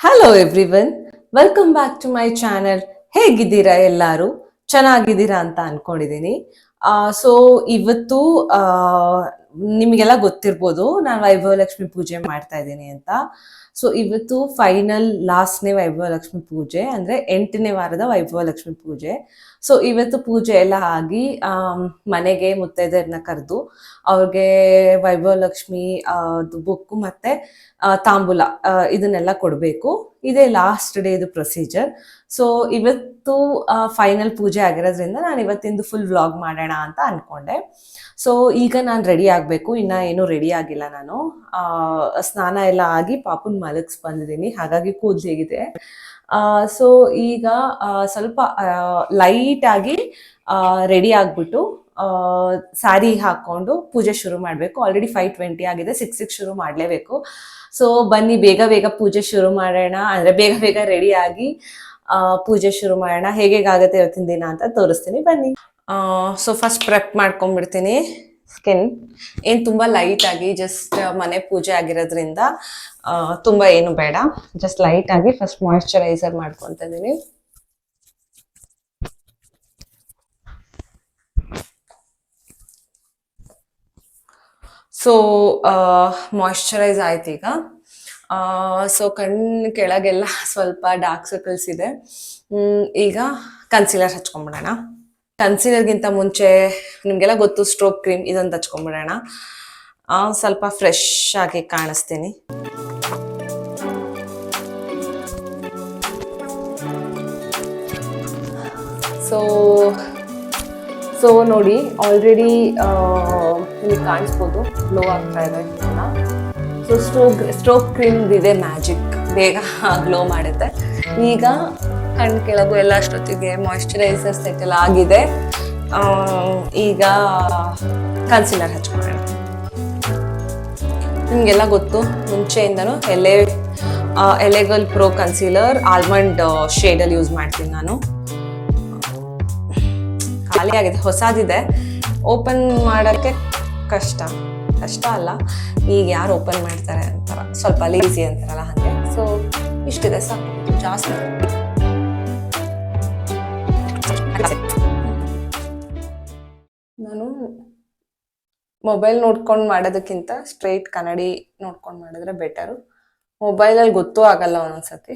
Hello everyone welcome back to my channel ಹೇಗಿದ್ದೀರಾ ಎಲ್ಲರೂ? ಚೆನ್ನಾಗಿದ್ದೀರಾ ಅಂತ ಅನ್ಕೊಂಡಿದ್ದೀನಿ ಸೊ ಇವತ್ತು ನಿಮಗೆಲ್ಲ ಗೊತ್ತಿರ್ಬೋದು, ನಾನು ವೈಭವ ಲಕ್ಷ್ಮಿ ಪೂಜೆ ಮಾಡ್ತಾ ಇದ್ದೀನಿ ಅಂತ. ಸೊ ಇವತ್ತು ಫೈನಲ್ ಲಾಸ್ಟ್ನೇ ವೈಭವ ಲಕ್ಷ್ಮಿ ಪೂಜೆ, ಅಂದರೆ ಎಂಟನೇ ವಾರದ ವೈಭವ ಲಕ್ಷ್ಮಿ ಪೂಜೆ. ಸೊ ಇವತ್ತು ಪೂಜೆ ಎಲ್ಲ ಆಗಿ ಮನೆಗೆ ಮುತ್ತೈದೆಯರನ್ನ ಕರೆದು, ಅವ್ರಿಗೆ ವೈಭವ ಲಕ್ಷ್ಮಿ ಬುಕ್ಕು ಮತ್ತೆ ತಾಂಬೂಲ ಇದನ್ನೆಲ್ಲ ಕೊಡಬೇಕು. ಇದೇ ಲಾಸ್ಟ್ ಡೇ ಇದು ಪ್ರೊಸೀಜರ್ ಸೊ ಇವತ್ತು ಫೈನಲ್ ಪೂಜೆ ಆಗಿರೋದ್ರಿಂದ ನಾನು ಇವತ್ತಿಂದು ಫುಲ್ ವ್ಲಾಗ್ ಮಾಡೋಣ ಅಂತ ಅಂದ್ಕೊಂಡೆ ಸೊ ಈಗ ನಾನು ರೆಡಿ ಆಗಬೇಕು ಇನ್ನ ಏನೂ ರೆಡಿ ಆಗಿಲ್ಲ ನಾನು. ಸ್ನಾನ ಎಲ್ಲ ಆಗಿ ಪಾಪುನ್ ಮಲಗಿಸ್ ಬಂದಿದ್ದೀನಿ. ಹಾಗಾಗಿ ಕೂದಲು ಹೇಗಿದೆ. ಸೊ ಈಗ ಸ್ವಲ್ಪ ಲೈಟ್ ಆಗಿ ರೆಡಿ ಆಗ್ಬಿಟ್ಟು ಸ್ಯಾರಿ ಹಾಕೊಂಡು ಪೂಜೆ ಶುರು ಮಾಡಬೇಕು. ಆಲ್ರೆಡಿ ಫೈವ್ ಟ್ವೆಂಟಿ ಆಗಿದೆ. ಸಿಕ್ಸ್ ಸಿಕ್ಸ್ ಶುರು ಮಾಡಲೇಬೇಕು. ಸೊ ಬನ್ನಿ, ಬೇಗ ಬೇಗ ಪೂಜೆ ಶುರು ಮಾಡೋಣ. ಅಂದ್ರೆ ಬೇಗ ಬೇಗ ರೆಡಿ ಆಗಿ ಪೂಜೆ ಶುರು ಮಾಡೋಣ. ಹೇಗೆ ಆಗುತ್ತೆ ಇವತ್ತಿನ ದಿನ ಅಂತ ತೋರಿಸ್ತೀನಿ. ಬನ್ನಿ. ಸೊ ಫಸ್ಟ್ ಪ್ರೆಪ್ ಮಾಡ್ಕೊಂಡ್ಬಿಡ್ತೀನಿ. ಸ್ಕಿನ್ ಏನು ತುಂಬಾ ಲೈಟ್ ಆಗಿ ಜಸ್ಟ್ ಮನೆ ಪೂಜೆ ಆಗಿರೋದ್ರಿಂದ ತುಂಬಾ ಏನು ಬೇಡ. ಜಸ್ಟ್ ಲೈಟ್ ಆಗಿ ಫಸ್ಟ್ ಮಾಯಿಶ್ಚರೈಸರ್ ಮಾಡ್ಕೊತ ಇದೀನಿ ಸೊ ಮಾಯಿಶ್ಚರೈಸ್ ಆಯ್ತು ಈಗ. ಸೊ ಕಣ್ಣ ಕೆಳಗೆಲ್ಲ ಸ್ವಲ್ಪ ಡಾರ್ಕ್ ಸರ್ಕಲ್ಸ್ ಇದೆ. ಈಗ ಕನ್ಸಿಲರ್ ಹಚ್ಕೊಂಡ್ಬಿಡೋಣ ಕನ್ಸಿಲರ್ಗಿಂತ ಮುಂಚೆ ನಿಮಗೆಲ್ಲ ಗೊತ್ತು ಸ್ಟ್ರೋಕ್ ಕ್ರೀಮ್ ಇದೊಂದು ಹಚ್ಕೊಂಡ್ಬಿಡೋಣ ಸ್ವಲ್ಪ ಫ್ರೆಶ್ ಆಗಿ ಕಾಣಿಸ್ತೀನಿ. ಸೊ ಸೊ ನೋಡಿ ಆಲ್ರೆಡಿ ನಿಮಗೆ ಕಾಣಿಸ್ಬೋದು. ಗ್ಲೋ ಆಗ್ತಾ ಇದೆ ಸೊ ಸ್ಟ್ರೋಕ್ ಸ್ಟ್ರೋಕ್ ಕ್ರೀಮ್ ಇದೆ ಮ್ಯಾಜಿಕ್ ಬೇಗ ಗ್ಲೋ ಮಾಡುತ್ತೆ. ಈಗ ಕಣ್ಣು ಕೆಳಗು ಎಲ್ಲ ಅಷ್ಟೊತ್ತಿಗೆ ಮಾಯಿಶ್ಚರೈಸರ್ ಸೆಟ್ ಆಗಿದೆ. ಈಗ ಕನ್ಸಿಲರ್ ಹಚ್ಕೊಳ್ಳೋಣ ನಿಮಗೆಲ್ಲ ಗೊತ್ತು, ಮುಂಚೆಯಿಂದನೂ LA LA girl pro concealer almond ಶೇಡಲ್ಲಿ use ಮಾಡ್ತೀನಿ ನಾನು. ಖಾಲಿ ಆಗಿದೆ, ಹೊಸದಿದೆ. ಓಪನ್ ಮಾಡೋಕ್ಕೆ ಕಷ್ಟ. ಕಷ್ಟ ಅಲ್ಲ, ಈಗ ಯಾರು ಓಪನ್ ಮಾಡ್ತಾರೆ ಅಂತಾರ? ಸ್ವಲ್ಪ ಲೇಸಿ ಅಂತಾರಲ್ಲ ಹಾಗೆ. ಸೊ ಇಷ್ಟಿದೆ ಸಾಕು. ಜಾಸ್ತಿ. ನಾನು ಮೊಬೈಲ್ ನೋಡ್ಕೊಂಡು ಮಾಡೋದಕ್ಕಿಂತ ಸ್ಟ್ರೈಟ್ ಕನ್ನಡಿ ನೋಡ್ಕೊಂಡು ಮಾಡಿದ್ರೆ ಬೆಟರು ಮೊಬೈಲಲ್ಲಿ ಗೊತ್ತೂ ಆಗಲ್ಲ ಒಂದೊಂದ್ಸತಿ.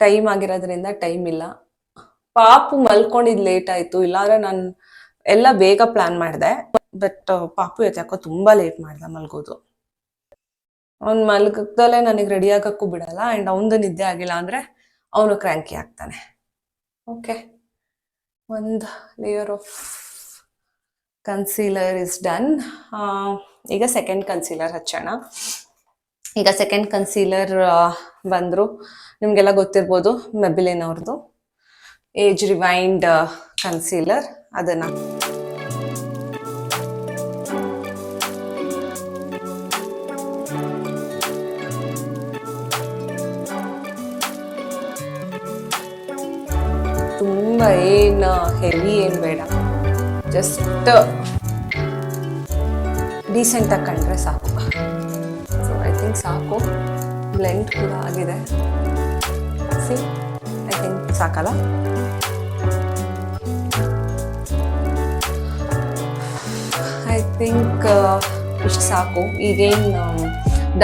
ಟೈಮ್ ಆಗಿರೋದ್ರಿಂದ ಟೈಮ್ ಇಲ್ಲ. ಪಾಪು ಮಲ್ಕೊಂಡಿದ್ ಲೇಟ್ ಆಯ್ತು. ಇಲ್ಲಾಂದ್ರೆ ನಾನು ಎಲ್ಲ ಬೇಗ ಪ್ಲಾನ್ ಮಾಡಿದೆ. ಬಟ್ ಪಾಪು ಯಾಕೋ ತುಂಬಾ ಲೇಟ್ ಮಾಡ್ದೆ ಮಲ್ಗೋದು. ಅವ್ನು ಮಲ್ಗದಲ್ಲೇ ನನಗೆ ರೆಡಿ ಆಗಕ್ಕೂ ಬಿಡಲ್ಲ. ಅಂಡ್ ಅವನದು ನಿದ್ದೆ ಆಗಿಲ್ಲ ಅಂದ್ರೆ ಅವನು ಕ್ರ್ಯಾಂಕಿ ಆಗ್ತಾನೆ. ಓಕೆ. ಒಂದು layer of concealer is done ಈಗ ಸೆಕೆಂಡ್ ಕನ್ಸೀಲರ್ ಹಚ್ಚೋಣ. ಈಗ ಸೆಕೆಂಡ್ ಕನ್ಸೀಲರ್ ಬಂದರು. ನಿಮಗೆಲ್ಲ ಗೊತ್ತಿರ್ಬೋದು ಮೆಬಿಲಿನ್ ಅವ್ರದ್ದು ಏಜ್ ರಿವೈಂಡ್ ಕನ್ಸೀಲರ್ ಅದನ್ನ ಹೆವಿ ಏನು ಬೇಡ. ಜಸ್ಟ್ ಡೀಸೆಂಟಾಗಿ ಕಂಡ್ರೆ ಸಾಕು. ಸೊ ಐ ಥಿಂಕ್ ಸಾಕು. ಬ್ಲೆಂಡ್ ಕೂಡ ಆಗಿದೆ. ಸಿ ಐ ಥಿಂಕ್ ಸಾಕಲ್ಲ. ಐ ಥಿಂಕ್ ಇಷ್ಟು ಸಾಕು. ಈಗೇನು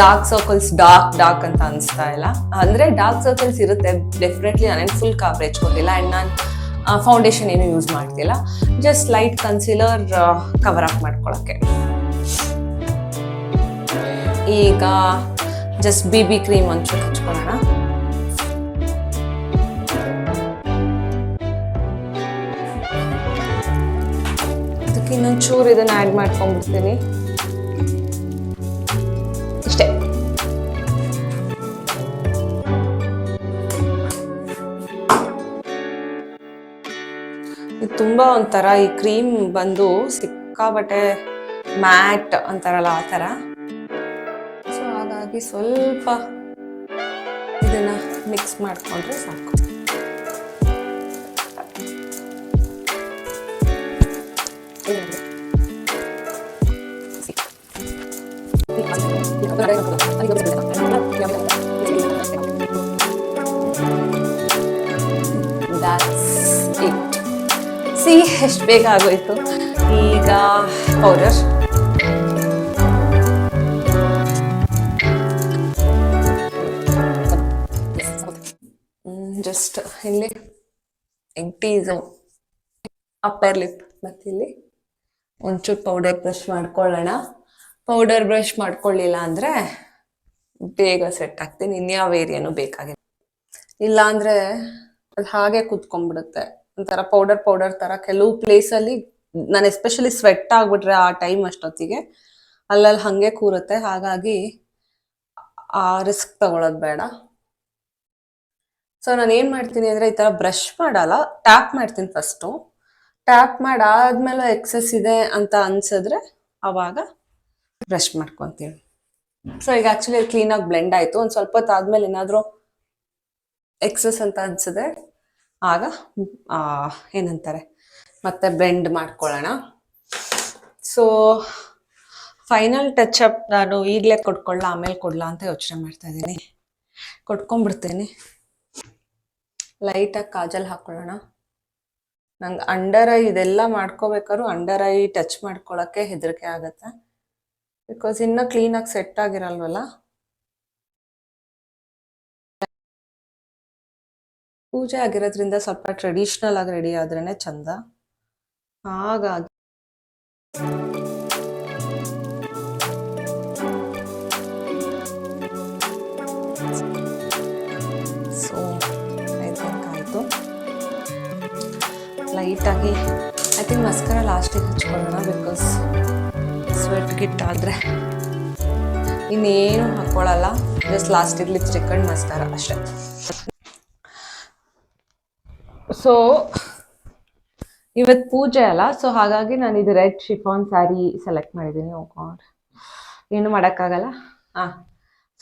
ಡಾರ್ಕ್ ಸರ್ಕಲ್ಸ್ ಡಾರ್ಕ್ ಡಾರ್ಕ್ ಅಂತ ಅನಿಸ್ತಾ ಇಲ್ಲ. ಅಂದರೆ ಡಾರ್ಕ್ ಸರ್ಕಲ್ಸ್ ಇರುತ್ತೆ ಡೆಫಿನೆಟ್ಲಿ ನಾನೇನು ಫುಲ್ ಕವರೇಜ್ ಕೊಟ್ಟಿಲ್ಲ. ಆ್ಯಂಡ್ ನಾನು ಫೌಂಡೇಶನ್ ಏನು ಯೂಸ್ ಮಾಡ್ತಿಲ್ಲ. Just light concealer cover up ಮಾಡ್ಕೊಳ್ಳೋಕ್ಕೆ ಈಗ ಜಸ್ಟ್ ಬಿ ಬಿ ಕ್ರೀಮ್ ಒಂಚೂರು ಹಚ್ಕೊಳ್ಳೋಣ ಅದಕ್ಕೆ ಇನ್ನೊಂದು ಚೂರು ಇದನ್ನ ಆ್ಯಡ್ ಮಾಡ್ಕೊಂಡ್ಬಿಡ್ತೀನಿ. ತುಂಬಾ ಒಂಥರ ಈ ಕ್ರೀಮ್ ಬಂದು ಸಿಕ್ಕಾಬಟ್ಟೆ ಮ್ಯಾಟ್ ಅಂತಾರಲ್ಲ ಆ ಥರ ಸೊ ಹಾಗಾಗಿ ಸ್ವಲ್ಪ ಇದನ್ನ ಮಿಕ್ಸ್ ಮಾಡಿಕೊಂಡ್ರೆ ಸಾಕು ಇದರಲ್ಲಿ. ಸಿ, ಎಷ್ಟು ಬೇಗ ಆಗೋಯ್ತು? ಈಗ ಪೌಡರ್ ಜಸ್ಟ್ ಇಲ್ಲಿ ಟೀಸು ಅಪ್ಪರ್ ಲಿಪ್ ಮತ್ತಿಲ್ಲಿ ಒಂಚೂರು ಪೌಡರ್ ಬ್ರಷ್ ಮಾಡ್ಕೊಳ್ಳೋಣ. ಪೌಡರ್ ಬ್ರಷ್ ಮಾಡ್ಕೊಳ್ಳಿಲ್ಲ ಅಂದರೆ ಬೇಗ ಸೆಟ್ ಆಗ್ತೀನಿ. ಇನ್ಯಾವ ಏರಿಯಾನು ಬೇಕಾಗಿಲ್ಲ. ಇಲ್ಲ ಅದು ಹಾಗೆ ಕುತ್ಕೊಂಡ್ಬಿಡುತ್ತೆ. ಒಂಥರ ಪೌಡರ್ ಪೌಡರ್ ತರ ಕೆಲವು ಪ್ಲೇಸಲ್ಲಿ ನಾನು ಎಸ್ಪೆಷಲಿ ಸ್ವೆಟ್ ಆಗ್ಬಿಟ್ರೆ ಆ ಟೈಮ್ ಅಷ್ಟೊತ್ತಿಗೆ ಅಲ್ಲಲ್ಲಿ ಹಂಗೆ ಕೂರುತ್ತೆ. ಹಾಗಾಗಿ ಆ ರಿಸ್ಕ್ ತಗೊಳ್ಳೋದು ಬೇಡ. ಸೊ ನಾನು ಏನು ಮಾಡ್ತೀನಿ ಅಂದ್ರೆ ಈ ತರ ಬ್ರಷ್ ಮಾಡಲ್ಲ ಟ್ಯಾಪ್ ಮಾಡ್ತೀನಿ ಫಸ್ಟು ಟ್ಯಾಪ್ ಮಾಡಾದ್ಮೇಲೆ ಎಕ್ಸಸ್ ಇದೆ ಅಂತ ಅನ್ಸಿದ್ರೆ ಅವಾಗ ಬ್ರಷ್ ಮಾಡ್ಕೊತೀನಿ. ಸೊ ಈಗ ಆ್ಯಕ್ಚುಲಿ ಕ್ಲೀನಾಗಿ ಬ್ಲೆಂಡ್ ಆಯ್ತು. ಒಂದ್ ಸ್ವಲ್ಪ ಹೊತ್ತು ಆದ್ಮೇಲೆ ಏನಾದರೂ ಎಕ್ಸಸ್ ಅಂತ ಅನ್ಸಿದ್ರೆ ಆಗ ಏನಂತಾರೆ? ಮತ್ತೆ ಬೆಂಡ್ ಮಾಡ್ಕೊಳ್ಳೋಣ. ಸೊ ಫೈನಲ್ ಟಚ್ ಅಪ್ ನಾನು ಈಗಲೇ ಕೊಟ್ಕೊಳ್ಳ, ಆಮೇಲೆ ಕೊಡ್ಲಾ ಅಂತ ಯೋಚನೆ ಮಾಡ್ತಾ ಇದ್ದೀನಿ. ಕೊಟ್ಕೊಂಡ್ಬಿಡ್ತೀನಿ. ಲೈಟಾಗಿ ಕಾಜಲ್ ಹಾಕೊಳ್ಳೋಣ. ನಂಗೆ ಅಂಡರ್ ಐ ಇದೆಲ್ಲ ಮಾಡ್ಕೋಬೇಕಾದ್ರೂ ಅಂಡರ್ ಐ ಟಚ್ ಮಾಡ್ಕೊಳ್ಳೋಕ್ಕೆ ಹೆದರಿಕೆ ಆಗುತ್ತೆ. ಬಿಕಾಸ್ ಇನ್ನೂ ಕ್ಲೀನಾಗಿ ಸೆಟ್ ಆಗಿರಲ್ವಲ್ಲ? ಪೂಜೆ ಆಗಿರೋದ್ರಿಂದ ಸ್ವಲ್ಪ ಟ್ರೆಡಿಷ್ನಲ್ ಆಗಿ ರೆಡಿ ಆದ್ರೇನೆ ಚಂದ. ಹಾಗಾಗಿ ಸೊ ಲೈಟಾಗಿ ಐ ಥಿಂಕ್ ಮಸ್ಕರ ಲಾಸ್ಟಿಗೆ ಹಚ್ಕೊಳ್ಳೋಣ ಬಿಕಾಸ್ ಸ್ವೆಟ್ ಗಿಟ್ ಆದರೆ ಇನ್ನೇನು ಹಾಕ್ಕೊಳ್ಳಲ್ಲ ಜಸ್ಟ್ ಲಾಸ್ಟಿಗೆ ಲಿಪ್ಸ್ಟಿಕ್ ಅಂಡ್ ಮಸ್ಕರ ಅಷ್ಟೇ. ಸೊ ಇವತ್ತು ಪೂಜೆ ಅಲ್ಲ ಸೊ ಹಾಗಾಗಿ ನಾನು ಇದು ರೆಡ್ ಶಿಫಾನ್ ಸ್ಯಾರಿ ಸೆಲೆಕ್ಟ್ ಮಾಡಿದ್ದೀನಿ ಓ ಏನು ಮಾಡೋಕ್ಕಾಗಲ್ಲ? ಹಾಂ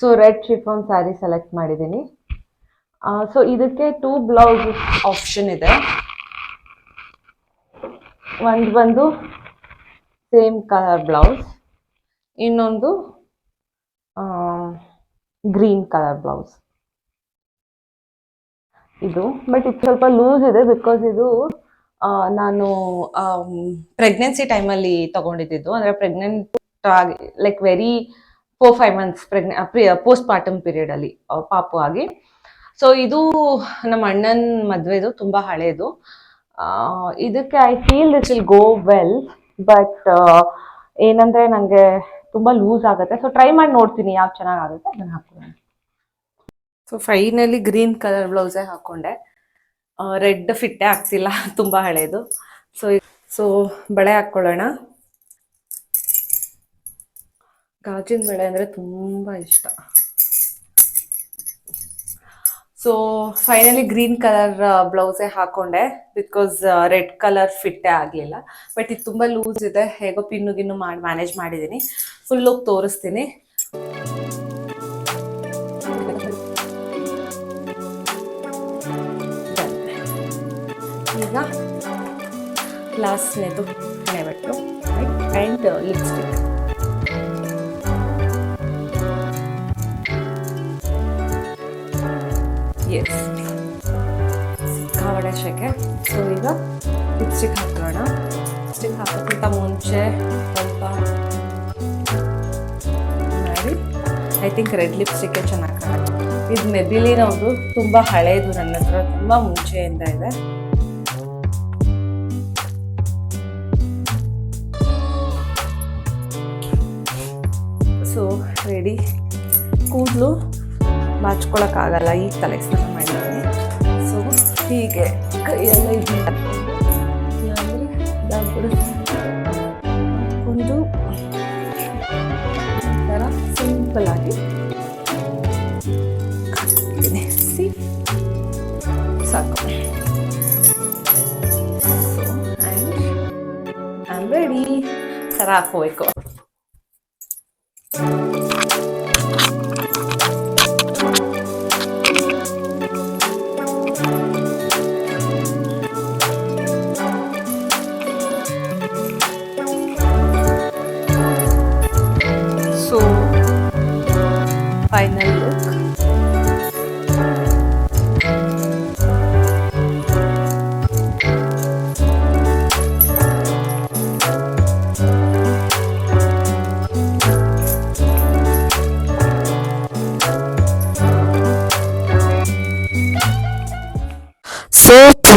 so red chiffon sari select ಮಾಡಿದ್ದೀನಿ. ಸೊ ಇದಕ್ಕೆ ಟೂ ಬ್ಲೌಸ್ ಆಪ್ಷನ್ ಇದೆ. ಒಂದು ಬಂದು ಸೇಮ್ ಕಲರ್ ಬ್ಲೌಸ್ ಇನ್ನೊಂದು ಗ್ರೀನ್ ಕಲರ್ ಬ್ಲೌಸ್ ಇದು. ಬಟ್ ಇದು ಸ್ವಲ್ಪ ಲೂಸ್ ಇದೆ ಬಿಕಾಸ್ ಇದು ನಾನು ಪ್ರೆಗ್ನೆನ್ಸಿ ಟೈಮಲ್ಲಿ ತಗೊಂಡಿದ್ದು ಅಂದರೆ ಪ್ರೆಗ್ನೆಂಟ್ ಆಗಿ like very four five months ಪ್ರೆಗ್ನೆ postpartum ಪೀರಿಯಡಲ್ಲಿ ಪಾಪು ಆಗಿ. ಸೊ ಇದು ನಮ್ಮ ಅಣ್ಣನ ಮದುವೆದು, ತುಂಬ ಹಳೆಯದು ಇದಕ್ಕೆ I feel this will go well but ಏನಂದ್ರೆ ನನಗೆ ತುಂಬ ಲೂಸ್ ಆಗುತ್ತೆ. ಸೊ ಟ್ರೈ ಮಾಡಿ ನೋಡ್ತೀನಿ ಯಾವ ಚೆನ್ನಾಗಾಗುತ್ತೆ, ಅದನ್ನು ಹಾಕ್ತೀನಿ. ಸೊ ಫೈನಲಿ ಗ್ರೀನ್ ಕಲರ್ ಬ್ಲೌಸೇ ಹಾಕೊಂಡೆ. ರೆಡ್ ಫಿಟ್ಟೇ ಆಗ್ತಿಲ್ಲ, ತುಂಬ ಹಳೇದು. ಸೊ ಸೊ ಬಳೆ ಹಾಕ್ಕೊಳ್ಳೋಣ ಗಾಜಿನ ಬಳೆ ಅಂದರೆ ತುಂಬ ಇಷ್ಟ. ಸೊ ಫೈನಲಿ ಗ್ರೀನ್ ಕಲರ್ ಬ್ಲೌಸೇ ಹಾಕೊಂಡೆ. ಬಿಕಾಸ್ ರೆಡ್ ಕಲರ್ ಫಿಟ್ಟೇ ಆಗಲಿಲ್ಲ. ಬಟ್ ಇದು ತುಂಬ ಲೂಸ್ ಇದೆ. ಹೇಗೋ ಪಿನ್ನು ಗಿನ್ನು ಮಾಡಿ ಮ್ಯಾನೇಜ್ ಮಾಡಿದ್ದೀನಿ. ಫುಲ್ ಲುಕ್ ತೋರಿಸ್ತೀನಿ. ಲಾಸ್ಟ್ನೇದು ಹಣೆಬಟ್ಟು ಆ್ಯಂಡ್ ಲಿಪ್ಸ್ಟಿಕ್ ಎಸ್ ಕಾವಡೆ ಶೆಕೆ ಸೊ ಈಗ ಲಿಪ್ಸ್ಟಿಕ್ ಹಾಕೋಣ. ಲಿಪ್ಸ್ಟಿಕ್ ಹಾಕೋಕ್ಕಿಂತ ಮುಂಚೆ ಸ್ವಲ್ಪ ಮಾಡಿ. ಐ ಥಿಂಕ್ ರೆಡ್ ಲಿಪ್ಸ್ಟಿಕ್ಕೇ ಚೆನ್ನಾಗಿ ಕಾಣುತ್ತೆ. ಇದು ಮೆಬಿಲಿನವ್ರು ತುಂಬ ಹಳೆಯದು ನನ್ನ ಹತ್ರ ತುಂಬ ಮುಂಚೆಯಿಂದ ಇದೆ. ರೆಡಿ ಕೂದಲು ಬಾಚ್ಕೊಳಕ್ಕಾಗಲ್ಲ ಈ ತಲೆ ಸ್ನಾನ ಮಾಡಿದ್ದೀನಿ ಸೊ ಹೀಗೆ ಕೈಯೆಲ್ಲ ಇದು ಒಂದು ಥರ ಸಿಂಪಲ್ ಆಗಿ ಹಾಕ್ತೀನಿ ಸಿ ಸಾಕು. ಸೊ ಆ್ಯಂಡ್ ಆಮ್ ರೆಡಿ ಸರ ಹಾಕೋಬೇಕು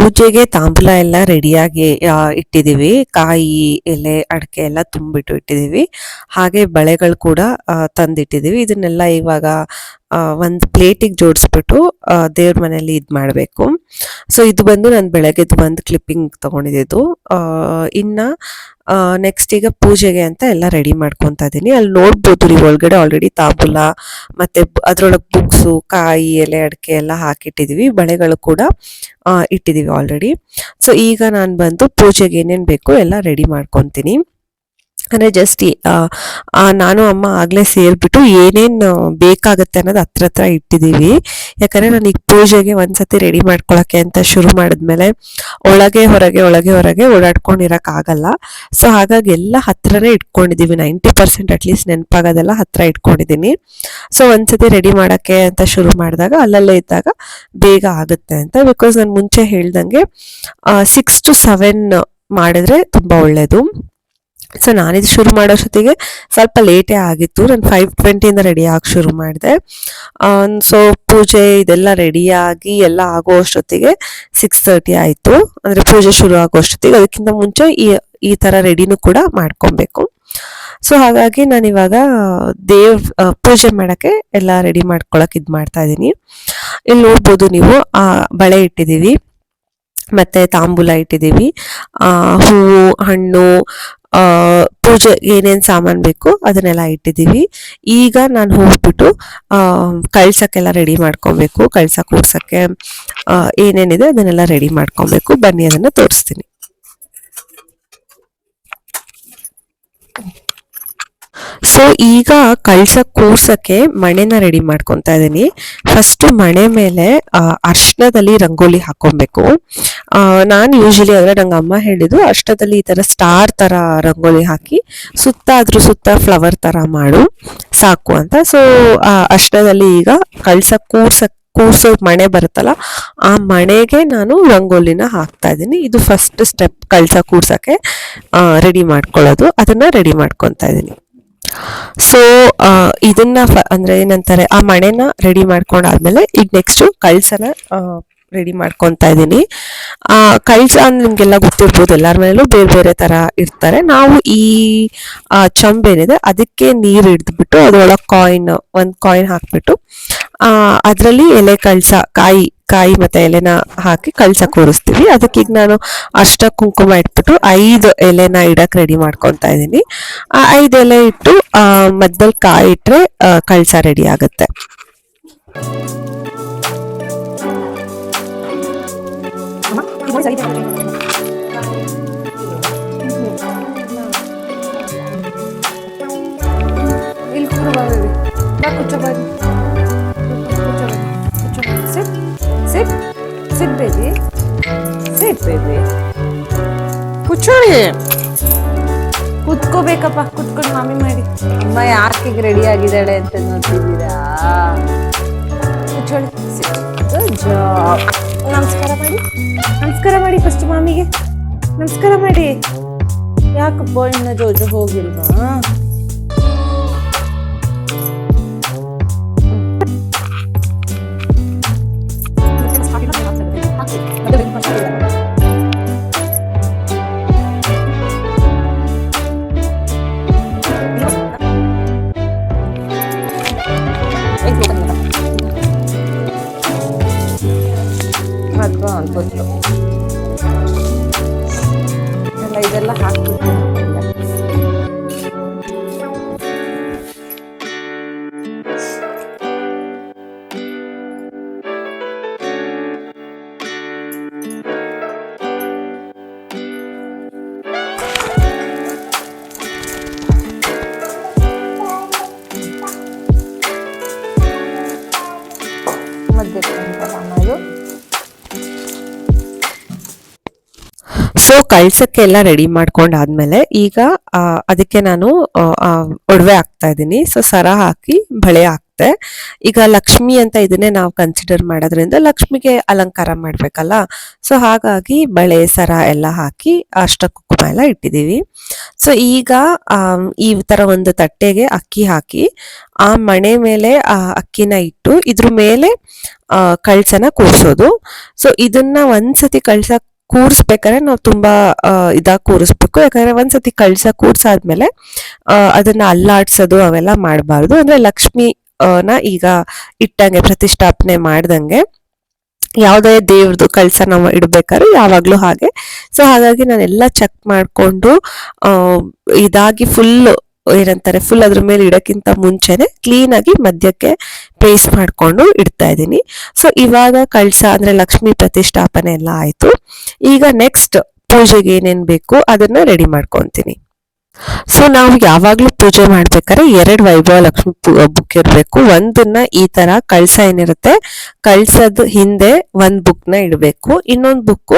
ಪೂಜೆಗೆ ತಾಂಬೂಲ ಎಲ್ಲ ರೆಡಿಯಾಗಿ ಇಟ್ಟಿದ್ದೀವಿ. ಕಾಯಿ, ಎಲೆ, ಅಡಿಕೆ ಎಲ್ಲ ತುಂಬಿಟ್ಟು ಇಟ್ಟಿದ್ದೀವಿ. ಹಾಗೆ ಬಳೆಗಳು ಕೂಡ ತಂದಿಟ್ಟಿದ್ದೀವಿ. ಇದನ್ನೆಲ್ಲ ಇವಾಗ ಒಂದು ಪ್ಲೇಟಿಗೆ ಜೋಡಿಸ್ಬಿಟ್ಟು ದೇವ್ರ ಮನೆಯಲ್ಲಿ ಇದು ಮಾಡಬೇಕು. ಸೊ ಇದು ಬಂದು ನಾನು ಬೆಳಗ್ಗೆದು ಒಂದು ಕ್ಲಿಪ್ಪಿಂಗ್ ತೊಗೊಂಡಿದ್ದು. ಇನ್ನು ನೆಕ್ಸ್ಟ್ ಈಗ ಪೂಜೆಗೆ ಅಂತ ಎಲ್ಲ ರೆಡಿ ಮಾಡ್ಕೊತಾ ಇದ್ದೀನಿ ಅಲ್ಲಿ ನೋಡ್ಬೋದು ರೀ ಒಳಗಡೆ ಆಲ್ರೆಡಿ ತಾಬೂಲ ಮತ್ತೆ ಅದರೊಳಗೆ ಬುಕ್ಸು ಕಾಯಿ, ಎಲೆ, ಅಡಿಕೆ ಎಲ್ಲ ಹಾಕಿಟ್ಟಿದ್ದೀವಿ ಬಳೆಗಳು ಕೂಡ ಇಟ್ಟಿದ್ದೀವಿ ಆಲ್ರೆಡಿ ಸೊ ಈಗ ನಾನು ಬಂದು ಪೂಜೆಗೆ ಏನೇನು ಬೇಕು ಎಲ್ಲ ರೆಡಿ ಮಾಡ್ಕೊತೀನಿ. ಅಂದರೆ ಜಸ್ಟ್ ನಾನು, ಅಮ್ಮ ಆಗಲೇ ಸೇರಿಬಿಟ್ಟು ಏನೇನು ಬೇಕಾಗುತ್ತೆ ಅನ್ನೋದು ಹತ್ರ ಹತ್ರ ಇಟ್ಟಿದ್ದೀವಿ ಯಾಕಂದರೆ ನಾನು ಈಗ ಪೂಜೆಗೆ ಒಂದ್ಸತಿ ರೆಡಿ ಮಾಡ್ಕೊಳಕ್ಕೆ ಅಂತ ಶುರು ಮಾಡಿದ್ಮೇಲೆ ಒಳಗೆ, ಹೊರಗೆ ಒಳಗೆ, ಹೊರಗೆ ಓಡಾಡ್ಕೊಂಡಿರೋಕ್ಕಾಗಲ್ಲ ಸೊ ಹಾಗಾಗಿ ಎಲ್ಲ ಹತ್ರನೇ ಇಟ್ಕೊಂಡಿದ್ದೀವಿ ನೈಂಟಿ ಪರ್ಸೆಂಟ್ ಅಟ್ಲೀಸ್ಟ್ ನೆನಪಾಗೋದೆಲ್ಲ ಹತ್ರ ಇಟ್ಕೊಂಡಿದ್ದೀನಿ ಸೊ ಒಂದ್ಸತಿ ರೆಡಿ ಮಾಡೋಕ್ಕೆ ಅಂತ ಶುರು ಮಾಡಿದಾಗ ಅಲ್ಲಲ್ಲೇ ಇದ್ದಾಗ ಬೇಗ ಆಗುತ್ತೆ ಅಂತ. ಬಿಕಾಸ್ ನಾನು ಮುಂಚೆ ಹೇಳ್ದಂಗೆ ಸಿಕ್ಸ್ ಟು ಸೆವೆನ್ ಮಾಡಿದ್ರೆ ತುಂಬ ಒಳ್ಳೆಯದು ಸೊ ನಾನಿದು ಶುರು ಮಾಡೋಷ್ಟೊತ್ತಿಗೆ ಸ್ವಲ್ಪ ಲೇಟೇ ಆಗಿತ್ತು. ನಾನು ಫೈವ್ ಟ್ವೆಂಟಿಯಿಂದ ರೆಡಿ ಆಗಿ ಶುರು ಮಾಡಿದೆ. ಸೊ ಪೂಜೆ ಇದೆಲ್ಲ ರೆಡಿಯಾಗಿ ಎಲ್ಲ ಆಗೋ ಅಷ್ಟೊತ್ತಿಗೆ ಸಿಕ್ಸ್ ತರ್ಟಿ ಆಯಿತು. ಅಂದರೆ ಪೂಜೆ ಶುರು ಆಗೋ ಅಷ್ಟೊತ್ತಿಗೆ. ಅದಕ್ಕಿಂತ ಮುಂಚೆ ಈ ಈ ಥರ ರೆಡಿನೂ ಕೂಡ ಮಾಡ್ಕೊಬೇಕು. ಸೊ ಹಾಗಾಗಿ ನಾನು ಇವಾಗ ದೇವ್ ಪೂಜೆ ಮಾಡೋಕ್ಕೆ ಎಲ್ಲ ರೆಡಿ ಮಾಡ್ಕೊಳಕ್ಕೆ ಇದು ಮಾಡ್ತಾ ಇದ್ದೀನಿ. ಇಲ್ಲಿ ನೋಡ್ಬೋದು ನೀವು ಬಳೆ ಇಟ್ಟಿದ್ದೀವಿ. ಮತ್ತೆ ತಾಂಬೂಲ ಇಟ್ಟಿದ್ದೀವಿ. ಹೂವು, ಹಣ್ಣು ಪೂಜೆ ಏನೇನು ಸಾಮಾನು ಬೇಕು ಅದನ್ನೆಲ್ಲ ಇಟ್ಟಿದ್ದೀವಿ. ಈಗ ನಾನು ಹೋಗ್ಬಿಟ್ಟು ಕಳ್ಸಕ್ಕೆಲ್ಲ ರೆಡಿ ಮಾಡ್ಕೊಬೇಕು. ಕಳ್ಸ ಕೂಡ್ಸೋಕ್ಕೆ ಏನೇನಿದೆ ಅದನ್ನೆಲ್ಲ ರೆಡಿ ಮಾಡ್ಕೊಬೇಕು. ಬನ್ನಿ, ಅದನ್ನು ತೋರಿಸ್ತೀನಿ. ಸೊ ಈಗ ಕಳ್ಸ ಕೂರ್ಸಕ್ಕೆ ಮಣೆನ ರೆಡಿ ಮಾಡ್ಕೊತಾ ಇದ್ದೀನಿ. ಫಸ್ಟ್ ಮಣೆ ಮೇಲೆ ಅರ್ಶನದಲ್ಲಿ ರಂಗೋಲಿ ಹಾಕೊಬೇಕು ನಾನು ಯೂಶಲಿ ಅಂದ್ರೆ ನಂಗೆ ಅಮ್ಮ ಹೇಳಿದ್ದು ಅರ್ಶನದಲ್ಲಿ ಈ ತರ ಸ್ಟಾರ್ ತರ ರಂಗೋಲಿ ಹಾಕಿ, ಸುತ್ತ ಅದ್ರ ಸುತ್ತ ಫ್ಲವರ್ ತರ ಮಾಡು, ಸಾಕು ಅಂತ. ಸೊ ಅರ್ಶನದಲ್ಲಿ ಈಗ ಕಳ್ಸ ಕೂರ್ಸ, ಕೂರ್ಸೋ ಮಣೆ ಬರುತ್ತಲ್ಲ, ಆ ಮಣೆಗೆ ನಾನು ರಂಗೋಲಿನ ಹಾಕ್ತಾ ಇದ್ದೀನಿ. ಇದು ಫಸ್ಟ್ ಸ್ಟೆಪ್ ಕಳ್ಸ ಕೂರ್ಸಕ್ಕೆ ರೆಡಿ ಮಾಡ್ಕೊಳ್ಳೋದು. ಅದನ್ನ ರೆಡಿ ಮಾಡ್ಕೊತಾ ಇದ್ದೀನಿ. ಸೊ ಇದನ್ನ ಅಂದ್ರೆ ಏನಂತಾರೆ, ಆ ಮಣೆನ ರೆಡಿ ಮಾಡ್ಕೊಂಡಾದ್ಮೇಲೆ ಈಗ ನೆಕ್ಸ್ಟ್ ಕಳ್ಸನ ರೆಡಿ ಮಾಡ್ಕೊತಾ ಇದ್ದೀನಿ. ಕಳ್ಸ ನಿಮ್ಗೆಲ್ಲ ಗೊತ್ತಿರ್ಬೋದು, ಎಲ್ಲರ ಮನೇಲೂ ಬೇರೆ ಬೇರೆ ತರ ಇರ್ತಾರೆ. ನಾವು ಈ ಚಂಬೇನಿದೆ ಅದಕ್ಕೆ ನೀರು ಹಿಡಿದ್ಬಿಟ್ಟು ಅದರೊಳಗೆ ಕಾಯಿನ್ ಒಂದು ಕಾಯಿನ್ ಹಾಕ್ಬಿಟ್ಟು ಅದರಲ್ಲಿ ಎಲೆ ಕಳ್ಸ ಕಾಯಿ ಕಾಯಿ ಮತ್ತೆ ಎಲೆನ ಹಾಕಿ ಕಳ್ಸ ಕೂರಿಸ್ತೀವಿ. ಅದಕ್ಕೆ ಈಗ ನಾನು ಅಷ್ಟ ಕುಂಕುಮ ಇಟ್ಬಿಟ್ಟು ಐದು ಎಲೆನ ಇಡಕ್ಕೆ ರೆಡಿ ಮಾಡ್ಕೊತಾ ಇದ್ದೀನಿ. ಆ ಐದು ಎಲೆ ಇಟ್ಟು ಮಧ್ಯದಲ್ಲಿ ಕಾಯಿ ಇಟ್ಟರೆ ಕಳ್ಸ ರೆಡಿ ಆಗುತ್ತೆ. ಇಲ್ಲಿ ಕೂಚೋಳಿ ಕುತ್ಕೋಬೇಕಪ್ಪ, ಕುತ್ಕೊಂಡು ಮಾಮಿ ಮಾಡಿ. ಅಮ್ಮ ಯಾಕೆ ರೆಡಿ ಆಗಿದ್ದಾಳೆ ಅಂತ ನೋಡ್ತಿದ್ದೀರಾ? ಜಾಬ್ ನಮಸ್ಕಾರ ಮಾಡಿ. ನಮಸ್ಕಾರ ಮಾಡಿ ಫಸ್ಟ್ ಮಾಮಿಗೆ. ನಮಸ್ಕಾರ ಮಾಡಿ. ಯಾಕಪ್ಪ ಇನ್ನ ಜೋಜು ಹೋಗಿಲ್ವಾ? ಸೊ ಕಳ್ಸಕ್ಕೆಲ್ಲ ರೆಡಿ ಮಾಡ್ಕೊಂಡಾದ್ಮೇಲೆ ಈಗ ಅದಕ್ಕೆ ನಾನು ಒಡವೆ ಹಾಕ್ತಾ ಇದ್ದೀನಿ. ಸೊ ಸರ ಹಾಕಿ ಬಳೆ ಹಾಕ್ತೆ. ಈಗ ಲಕ್ಷ್ಮಿ ಅಂತ ಇದನ್ನೇ ನಾವು ಕನ್ಸಿಡರ್ ಮಾಡೋದ್ರಿಂದ ಲಕ್ಷ್ಮಿಗೆ ಅಲಂಕಾರ ಮಾಡ್ಬೇಕಲ್ಲ? ಸೊ ಹಾಗಾಗಿ ಬಳೆ, ಸರ ಎಲ್ಲ ಹಾಕಿ ಅಷ್ಟ ಕುಂಕುಮ ಎಲ್ಲ ಇಟ್ಟಿದ್ದೀವಿ. ಸೊ ಈಗ ಈ ತರ ಒಂದು ತಟ್ಟೆಗೆ ಅಕ್ಕಿ ಹಾಕಿ, ಆ ಮಣೆ ಮೇಲೆ, ಆ, ಅಕ್ಕಿನ ಇಟ್ಟು ಇದ್ರ ಮೇಲೆ ಕಳ್ಸನ ಕೂರ್ಸೋದು. ಸೊ ಇದನ್ನ ಒಂದ್ಸತಿ ಕಳ್ಸ ಕೂರ್ಸ್ಬೇಕಾದ್ರೆ ನಾವು ತುಂಬಾ ಇದಾಗಿ ಕೂರಿಸ್ಬೇಕು. ಯಾಕಂದ್ರೆ ಒಂದ್ಸತಿ ಕಳ್ಸ ಕೂರ್ಸಾದ್ಮೇಲೆ ಅದನ್ನು ಅಲ್ಲಾಡ್ಸೋದು ಅವೆಲ್ಲ ಮಾಡಬಾರ್ದು. ಅಂದ್ರೆ ಲಕ್ಷ್ಮಿ ನ ಈಗ ಇಟ್ಟಂಗೆ, ಪ್ರತಿಷ್ಠಾಪನೆ ಮಾಡ್ದಂಗೆ ಯಾವುದೇ ದೇವ್ರದ್ದು ಕಳಸ ನಾವು ಇಡ್ಬೇಕಾದ್ರೆ ಯಾವಾಗಲೂ ಹಾಗೆ. ಸೊ ಹಾಗಾಗಿ ನಾನೆಲ್ಲ ಚೆಕ್ ಮಾಡ್ಕೊಂಡು ಇದಾಗಿ ಫುಲ್ ಏನಂತಾರೆ ಫುಲ್ ಅದ್ರ ಮೇಲೆ ಇಡಕ್ಕಿಂತ ಮುಂಚೆನೆ ಕ್ಲೀನ್ ಆಗಿ ಮಧ್ಯಕ್ಕೆ ಪೇಸ್ಟ್ ಮಾಡ್ಕೊಂಡು ಇಡ್ತಾ ಇದ್ದೀನಿ. ಸೊ ಇವಾಗ ಕಳ್ಸ ಅಂದ್ರೆ ಲಕ್ಷ್ಮಿ ಪ್ರತಿಷ್ಠಾಪನೆ ಎಲ್ಲ ಆಯ್ತು. ಈಗ ನೆಕ್ಸ್ಟ್ ಪೂಜೆಗೆ ಏನೇನ್ ಬೇಕು ಅದನ್ನ ರೆಡಿ ಮಾಡ್ಕೊಂತೀನಿ. ಸೊ ನಾವು ಯಾವಾಗ್ಲೂ ಪೂಜೆ ಮಾಡ್ಬೇಕಾದ್ರೆ ಎರಡು ವೈಭವ ಲಕ್ಷ್ಮಿ ಬುಕ್ ಇರಬೇಕು. ಒಂದನ್ನ ಈ ತರ ಕಳ್ಸ ಏನಿರುತ್ತೆ, ಕಳ್ಸದ ಹಿಂದೆ ಒಂದ್ ಬುಕ್ನ ಇಡಬೇಕು. ಇನ್ನೊಂದು ಬುಕ್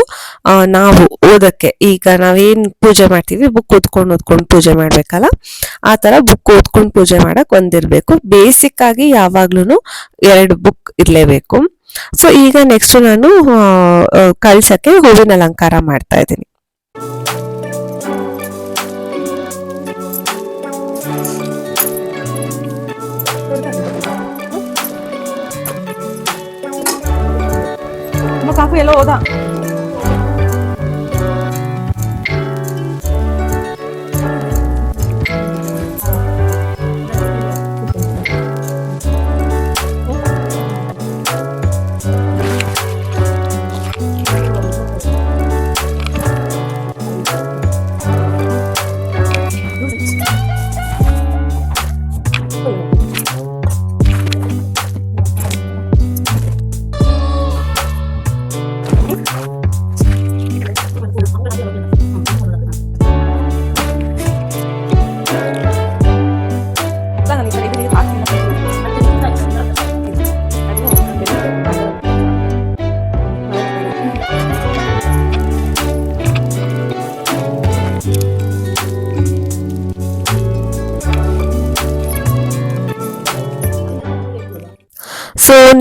ನಾವು ಓದಕ್ಕೆ, ಈಗ ನಾವೇನ್ ಪೂಜೆ ಮಾಡ್ತೀವಿ ಬುಕ್ ಓದ್ಕೊಂಡು ಓದ್ಕೊಂಡು ಪೂಜೆ ಮಾಡ್ಬೇಕಲ್ಲ? ಆ ತರ ಬುಕ್ ಓದ್ಕೊಂಡು ಪೂಜೆ ಮಾಡಕ್ ಒಂದಿರ್ಬೇಕು. ಬೇಸಿಕ್ ಆಗಿ ಯಾವಾಗ್ಲೂ ಎರಡು ಬುಕ್ ಇರ್ಲೇಬೇಕು. ಸೊ ಈಗ ನೆಕ್ಸ್ಟ್ ನಾನು ಕಳ್ಸಕ್ಕೆ ಹೂವಿನ ಅಲಂಕಾರ ಮಾಡ್ತಾ ಇದ್ದೀನಿ. ಕಾಫಿ ಎಲ್ಲ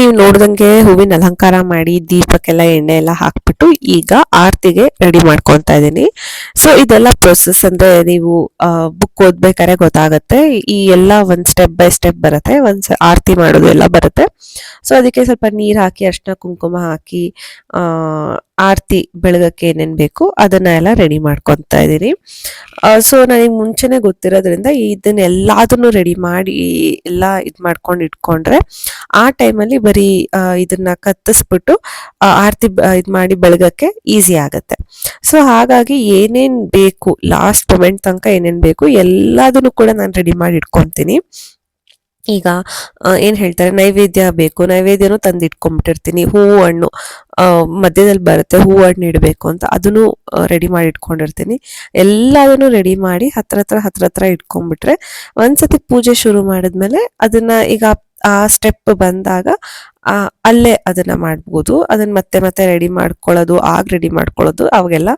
ನೀವು ನೋಡ್ದಂಗೆ ಹೂವಿನ ಅಲಂಕಾರ ಮಾಡಿ ದೀಪಕ್ಕೆಲ್ಲ ಎಣ್ಣೆ ಎಲ್ಲ ಹಾಕ್ಬಿಟ್ಟು ಈಗ ಆರತಿಗೆ ರೆಡಿ ಮಾಡ್ಕೊತಾ ಇದ್ದೀನಿ. ಸೊ ಇದೆಲ್ಲ ಪ್ರೊಸೆಸ್ ಅಂದ್ರೆ ನೀವು ಬುಕ್ ಓದ್ಬೇಕಾದ್ರೆ ಗೊತ್ತಾಗುತ್ತೆ. ಈ ಎಲ್ಲ ಒಂದ್ ಸ್ಟೆಪ್ ಬೈ ಸ್ಟೆಪ್ ಬರುತ್ತೆ. ಒಂದ್ ಆರ್ತಿ ಮಾಡೋದು ಎಲ್ಲ ಬರುತ್ತೆ. ಸೊ ಅದಕ್ಕೆ ಸ್ವಲ್ಪ ನೀರು ಹಾಕಿ, ಅರ್ಶಿನ ಕುಂಕುಮ ಹಾಕಿ ಆರತಿ ಬೆಳಗಕ್ಕೆ ಏನೇನು ಬೇಕು ಅದನ್ನ ಎಲ್ಲ ರೆಡಿ ಮಾಡ್ಕೊತಾ ಇದ್ದೀನಿ ಸೊ ನನಗೆ ಮುಂಚೆನೆ ಗೊತ್ತಿರೋದ್ರಿಂದ ಇದನ್ನೆಲ್ಲದನ್ನು ರೆಡಿ ಮಾಡಿ ಎಲ್ಲ ಇದು ಮಾಡ್ಕೊಂಡು ಇಟ್ಕೊಂಡ್ರೆ ಆ ಟೈಮಲ್ಲಿ ಬರೀ ಇದನ್ನ ಕತ್ತಿಸ್ಬಿಟ್ಟು ಆರ್ತಿ ಇದ್ ಮಾಡಿ ಬೆಳಗಕ್ಕೆ ಈಸಿ ಆಗುತ್ತೆ. ಸೊ ಹಾಗಾಗಿ ಏನೇನ್ ಬೇಕು ಲಾಸ್ಟ್ ಮೊಮೆಂಟ್ ತನಕ ಏನೇನ್ ಬೇಕು ಎಲ್ಲದನ್ನು ಕೂಡ ನಾನು ರೆಡಿ ಮಾಡಿ ಇಟ್ಕೊಂತೀನಿ. ಈಗ ಏನು ಹೇಳ್ತಾರೆ, ನೈವೇದ್ಯ ಬೇಕು. ನೈವೇದ್ಯನೂ ತಂದು ಇಟ್ಕೊಂಡ್ಬಿಟ್ಟಿರ್ತೀನಿ ಹೂವು ಹಣ್ಣು ಮಧ್ಯದಲ್ಲಿ ಬರುತ್ತೆ, ಹೂವು ಹಣ್ಣು ಇಡಬೇಕು ಅಂತ. ಅದನ್ನು ರೆಡಿ ಮಾಡಿ ಇಟ್ಕೊಂಡಿರ್ತೀನಿ. ಎಲ್ಲದನ್ನು ರೆಡಿ ಮಾಡಿ ಹತ್ರ ಹತ್ರ ಹತ್ರ ಹತ್ರ ಇಟ್ಕೊಂಡ್ಬಿಟ್ರೆ, ಒಂದ್ಸತಿ ಪೂಜೆ ಶುರು ಮಾಡಿದ್ಮೇಲೆ ಅದನ್ನ ಈಗ ಆ ಸ್ಟೆಪ್ ಬಂದಾಗ, ಆ, ಅಲ್ಲೇ ಅದನ್ನ ಮಾಡ್ಬೋದು. ಅದನ್ನ ಮತ್ತೆ ಮತ್ತೆ ರೆಡಿ ಮಾಡ್ಕೊಳ್ಳೋದು, ಆಗ ರೆಡಿ ಮಾಡ್ಕೊಳ್ಳೋದು, ಅವಾಗೆಲ್ಲ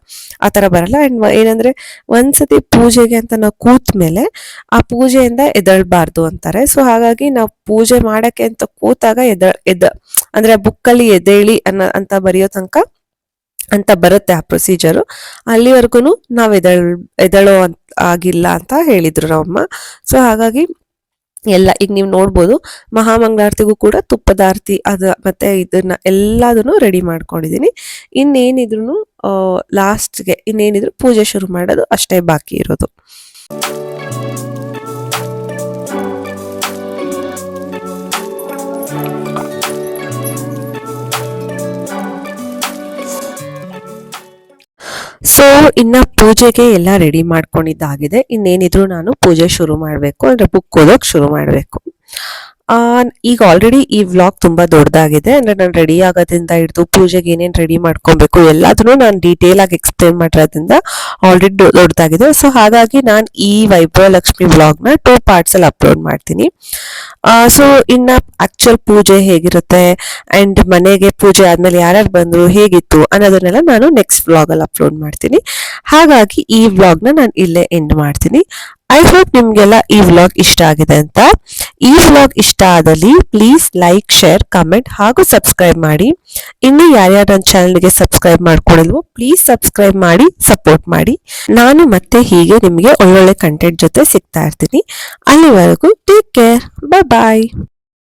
ಆ ತರ ಬರಲ್ಲ. ಅಂಡ್ ಏನಂದ್ರೆ, ಒಂದ್ಸತಿ ಪೂಜೆಗೆ ಅಂತ ನಾವು ಕೂತ ಮೇಲೆ ಆ ಪೂಜೆಯಿಂದ ಎದಳ್ಬಾರ್ದು ಅಂತಾರೆ. ಸೊ ಹಾಗಾಗಿ ನಾವು ಪೂಜೆ ಮಾಡಕ್ಕೆ ಅಂತ ಕೂತಾಗ ಎದ ಎದ, ಅಂದ್ರೆ ಬುಕ್ಕಲ್ಲಿ ಎದೇಳಿ ಅನ್ನೋ, ಅಂತ ಬರೆಯೋ ತನಕ ಅಂತ ಬರುತ್ತೆ ಆ ಪ್ರೊಸೀಜರು ಅಲ್ಲಿವರೆಗೂ ನಾವು ಎದಳ್ ಎದಳೋ ಆಗಿಲ್ಲ ಅಂತ ಹೇಳಿದ್ರು ನಮ್ಮಮ್ಮ. ಸೊ ಹಾಗಾಗಿ ಎಲ್ಲ, ಈಗ ನೀವು ನೋಡ್ಬೋದು, ಮಹಾಮಂಗಳಾರತಿಗೂ ಕೂಡ ತುಪ್ಪದ ಆರತಿ ಅದ, ಮತ್ತೆ ಇದನ್ನ ಎಲ್ಲದನ್ನು ರೆಡಿ ಮಾಡ್ಕೊಂಡಿದ್ದೀನಿ ಇನ್ನೇನಿದ್ರು ಲಾಸ್ಟ್ಗೆ ಇನ್ನೇನಿದ್ರು ಪೂಜೆ ಶುರು ಮಾಡೋದು ಅಷ್ಟೇ ಬಾಕಿ ಇರೋದು. ಸೊ ಇನ್ನ ಪೂಜೆಗೆ ಎಲ್ಲ ರೆಡಿ ಮಾಡ್ಕೊಂಡಿದ್ದಾಗಿದೆ. ಇನ್ನೇನಿದ್ರು ನಾನು ಪೂಜೆ ಶುರು ಮಾಡಬೇಕು, ಅಂದ್ರೆ ಬುಕ್ ಓದೋಕ್ ಶುರು ಮಾಡಬೇಕು. ಈಗ ಆಲ್ರೆಡಿ ಈ ವ್ಲಾಗ್ ತುಂಬಾ ದೊಡ್ಡದಾಗಿದೆ. ಅಂದ್ರೆ ನಾನು ರೆಡಿ ಆಗೋದ್ರಿಂದ ಹಿಡಿದು ಪೂಜೆಗೆ ಏನೇನು ರೆಡಿ ಮಾಡ್ಕೊಬೇಕು ಎಲ್ಲದನ್ನು ನಾನು ಡೀಟೇಲ್ ಆಗಿ ಎಕ್ಸ್ಪ್ಲೇನ್ ಮಾಡಿರೋದ್ರಿಂದ ಆಲ್ರೆಡಿ ದೊಡ್ಡದಾಗಿದೆ. ಸೊ ಹಾಗಾಗಿ ನಾನು ಈ ವೈಭವ ಲಕ್ಷ್ಮಿ ವ್ಲಾಗ್ನ ಟೂ ಪಾರ್ಟ್ಸ್ ಅಲ್ಲಿ ಅಪ್ಲೋಡ್ ಮಾಡ್ತೀನಿ. ಸೊ ಇನ್ನ ಆ್ಯಕ್ಚುಯಲ್ ಪೂಜೆ ಹೇಗಿರುತ್ತೆ ಅಂಡ್ ಮನೆಗೆ ಪೂಜೆ ಆದ್ಮೇಲೆ ಯಾರ್ಯಾರು ಬಂದ್ರು, ಹೇಗಿತ್ತು ಅನ್ನೋದನ್ನೆಲ್ಲ ನಾನು ನೆಕ್ಸ್ಟ್ ವ್ಲಾಗಲ್ಲಿ ಅಪ್ಲೋಡ್ ಮಾಡ್ತೀನಿ. ಹಾಗಾಗಿ ಈ ವ್ಲಾಗ್ನ ನಾನು ಇಲ್ಲೇ ಎಂಡ್ ಮಾಡ್ತೀನಿ. ಐ ಹೋಪ್ ನಿಮಗೆಲ್ಲ ಈ ವ್ಲಾಗ್ ಇಷ್ಟ ಆಗಿದೆ ಅಂತ. ಈ ವ್ಲಾಗ್ ಇಷ್ಟ ಆದಲ್ಲಿ ಪ್ಲೀಸ್ ಲೈಕ್ ಶೇರ್ ಕಮೆಂಟ್ ಹಾಗೂ ಸಬ್ಸ್ಕ್ರೈಬ್ ಮಾಡಿ. ಇನ್ನು ಯಾರ್ಯಾರು ನನ್ನ ಚಾನಲ್ಗೆ ಸಬ್ಸ್ಕ್ರೈಬ್ ಮಾಡ್ಕೊಡಲ್ವೋ ಪ್ಲೀಸ್ ಸಬ್ಸ್ಕ್ರೈಬ್ ಮಾಡಿ ಸಪೋರ್ಟ್ ಮಾಡಿ. ನಾನು ಮತ್ತೆ ಹೀಗೆ ನಿಮಗೆ ಒಳ್ಳೊಳ್ಳೆ ಕಂಟೆಂಟ್ ಜೊತೆ ಸಿಗ್ತಾ ಇರ್ತೀನಿ. ಅಲ್ಲಿವರೆಗೂ ಟೇಕ್ ಕೇರ್ ಬಾಯ್